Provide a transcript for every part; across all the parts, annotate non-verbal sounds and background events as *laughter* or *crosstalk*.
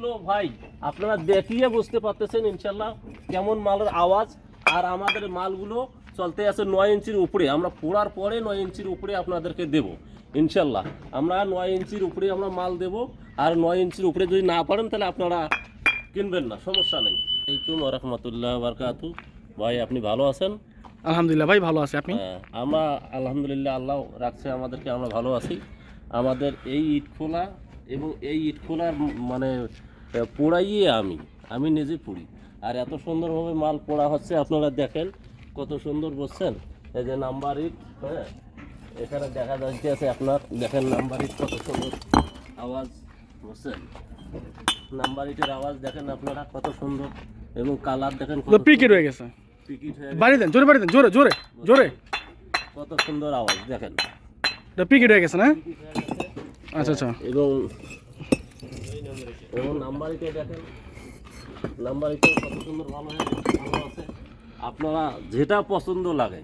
এইগুলো ভাই আপনারা দেখিয়ে বুঝতে পারতেছেন ইনশাল্লাহ কেমন মালের আওয়াজ। আর আমাদের মালগুলো চলতে আছে নয় ইঞ্চির উপরে। আমরা পোড়ার পরে নয় ইঞ্চির উপরে আপনাদেরকে দেব ইনশাল্লাহ। আমরা নয় ইঞ্চির উপরে আমরা মাল দেব। আর নয় ইঞ্চির উপরে যদি না পারেন তাহলে আপনারা কিনবেন না সমস্যা নেই। এইকুম রহমতুল্লাহ বারকাতু ভাই আপনি ভালো আছেন? আলহামদুলিল্লাহ ভাই ভালো আছে। আপনি? হ্যাঁ, আমরা আলহামদুলিল্লাহ আল্লাহ রাখছে আমাদেরকে আমরা ভালো আছি। আমাদের এই ইট খোলা এবং এই ইট খোলার মানে পোড়াইয়ে আমি আমি নিজে পুড়ি। আর এত সুন্দরভাবে মাল পোড়া হচ্ছে আপনারা দেখেন কত সুন্দর বলছেন এই যে নাম্বার ইট হ্যাঁ? এখানে দেখা যাচ্ছে আছে আপনার দেখেন নাম্বার ইট কত সুন্দর আওয়াজ বুঝছেন? নাম্বার ইটের আওয়াজ দেখেন আপনারা কত সুন্দর এবং কালার দেখেন কত পিকেট হয়ে গেছে। হয়ে বাড়ি দেন জোরে বাড়ি দেন জোরে জোরে জোরে। কত সুন্দর আওয়াজ দেখেন। এটা পিকেট হয়ে গেছে না? আচ্ছা আচ্ছা। এবং এবং নাম্বারিতে দেখেন। কত সুন্দর, ভালো ভালো আছে। আপনারা যেটা পছন্দ লাগে।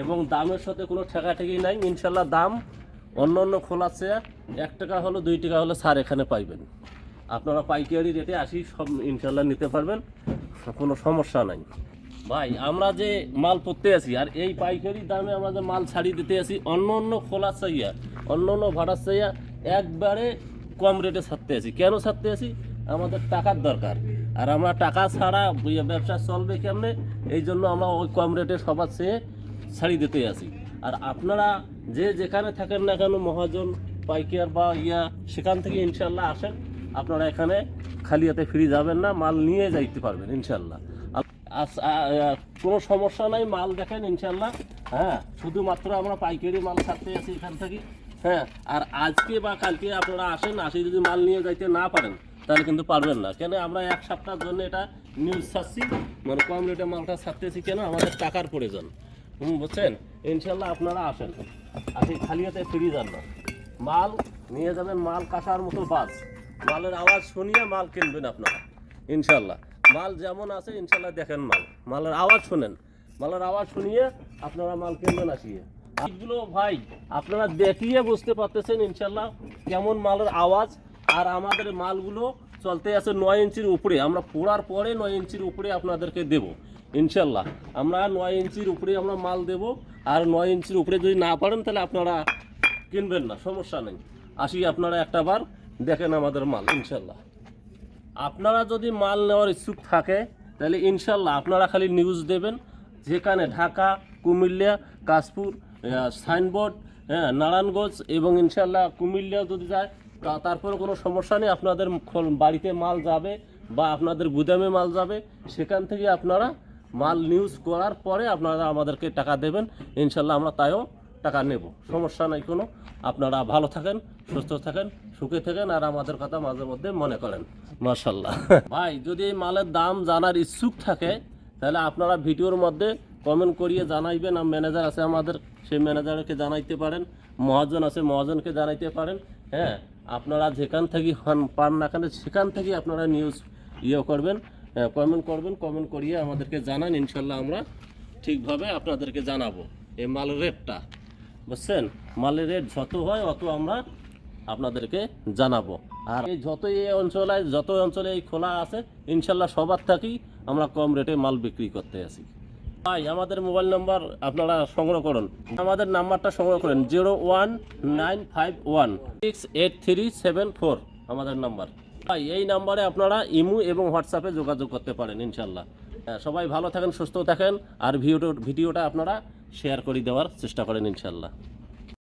এবং দামের সাথে কোনো ঠেকাঠেকি নাই, ইনশাল্লাহ দাম অন্য অন্য খোলার চেয়ে এক টাকা হলো, দুই টাকা হলো স্যার এখানে পাইবেন। আপনারা পাইকারি রেটে আসি, সব ইনশাল্লাহ নিতে পারবেন। কোনো সমস্যা নাই। ভাই, আমরা যে মাল পড়তে আছি, আর এই পাইকারি দামে আমরা যে মাল ছাড়িয়ে দিতে আছি, অন্য অন্য খোলা চাইয়া, অন্য অন্য ভাড়া চাইয়া, একবারে কম রেটে ছাড়তে আছি। কেন ছাড়তে আছি? আমাদের টাকার দরকার। আর আমরা টাকা ছাড়া ব্যবসা চলবে কেমনে? এই জন্য আমরা ওই কম রেটে সবার চেয়ে ছাড়ি দিতে আছি। আর আপনারা যে যেখানে থাকেন না কেন, মহাজন, পাইকার বা ইয়া, সেখান থেকে ইনশাল্লাহ আসেন। আপনারা এখানে খালি হাতে ফিরে যাবেন না, মাল নিয়ে যাইতে পারবেন ইনশাল্লাহ। কোনো সমস্যা নাই, মাল দেখেন ইনশাল্লাহ। হ্যাঁ শুধুমাত্র আমরা পাইকারি মাল ছাড়তে আছি এখান থেকে। হ্যাঁ আর আজকে বা কালকে আপনারা আসেন আসে যদি মাল নিয়ে যাইতে না পারেন, তাহলে কিন্তু পারবেন না। কেন, আমরা এক সপ্তাহের জন্য এটা নিউজ ছাড়ছি মানে কম রেটে মালটা ছাড়তেছি কেন, আমাদের টাকার প্রয়োজন। হুম, বুঝছেন? ইনশাল্লাহ আপনারা আসেন। আসি খালি হাতে ফিরে যান না। মাল নিয়ে যাবেন, মাল কাটার মতো বাস। মালের আওয়াজ শুনিয়ে মাল কিনবেন আপনারা, ইনশাল্লাহ। মাল যেমন আছে, ইনশাল্লাহ দেখেন মাল। মালের আওয়াজ শুনেন। মালের আওয়াজ শুনিয়ে আপনারা মাল কিনবেন আসিয়ে। এইগুলো ভাই, আপনারা দেখিয়ে বুঝতে পারতেছেন ইনশাল্লাহ কেমন মালের আওয়াজ। আর আমাদের মালগুলো চলতে আছে নয় ইঞ্চির উপরে। আমরা পোড়ার পরে নয় ইঞ্চির উপরে আপনাদেরকে দেব, ইনশাল্লাহ। আমরা নয় ইঞ্চির উপরে আমরা মাল দেব। আর নয় ইঞ্চির উপরে যদি না পারেন, তাহলে আপনারা কিনবেন না, সমস্যা নেই। আসি আপনারা একটা বার দেখেন আমাদের মাল, ইনশাল্লাহ। আপনারা যদি মাল নেওয়ার ইচ্ছুক থাকে, তাহলে ইনশাল্লাহ আপনারা খালি নিউজ দেবেন। যেখানে ঢাকা, কুমিল্লা, কাশপুর সাইনবোর্ড হ্যাঁ নারায়ণগঞ্জ এবং ইনশাল্লাহ কুমিল্লা যদি যায়, তা তারপরে কোনো সমস্যা নেই, আপনাদের বাড়িতে মাল যাবে বা আপনাদের গুদামে মাল যাবে, সেখান থেকে আপনারা মাল নিউজ করার পরে আপনারা আমাদেরকে টাকা দেবেন ইনশাল্লাহ আমরা তাইও টাকা নেব, সমস্যা নাই কোনো। আপনারা ভালো থাকেন, সুস্থ থাকেন, সুখে থাকেন, আর আমাদের কথা মাঝে মধ্যে মনে করেন মার্শাল্লাহ *laughs* ভাই, যদি মালের দাম জানার ইচ্ছুক থাকে, তাহলে আপনারা ভিডিওর মধ্যে কমেন্ট করিয়ে জানাইবেন, আর ম্যানেজার আছে আমাদের, সেই ম্যানেজারকে জানাইতে পারেন, মহাজন আছে মহাজনকে জানাইতে পারেন হ্যাঁ? আপনারা যেখান থেকে হন, পান না কেন, সেখান থেকে আপনারা নিউজ ইয়ে করবেন কমেন্ট করবেন কমেন্ট করিয়ে আমাদেরকে জানান, ইনশাল্লাহ আমরা ঠিকভাবে আপনাদেরকে জানাব এই মালের রেটটা বুঝছেন? মালের রেট যত হয়, অত আমরা আপনাদেরকে জানাব। আর এই যত এই অঞ্চলে, যত অঞ্চলে এই খোলা আছে, ইনশাল্লাহ সবার থেকেই আমরা কম রেটে মাল বিক্রি করতে আসি। ভাই আমাদের মোবাইল নাম্বার আপনারা সংগ্রহ করুন। আমাদের নাম্বারটা সংগ্রহ করেন zero one nine five one six eight three seven four আমাদের নাম্বার। ভাই এই নাম্বারে আপনারা ইমু এবং হোয়াটসঅ্যাপে যোগাযোগ করতে পারেন ইনশাল্লাহ। হ্যাঁ, সবাই ভালো থাকেন সুস্থ থাকেন আর ভিডিও ভিডিওটা আপনারা শেয়ার করে দেওয়ার চেষ্টা করেন ইনশাল্লাহ।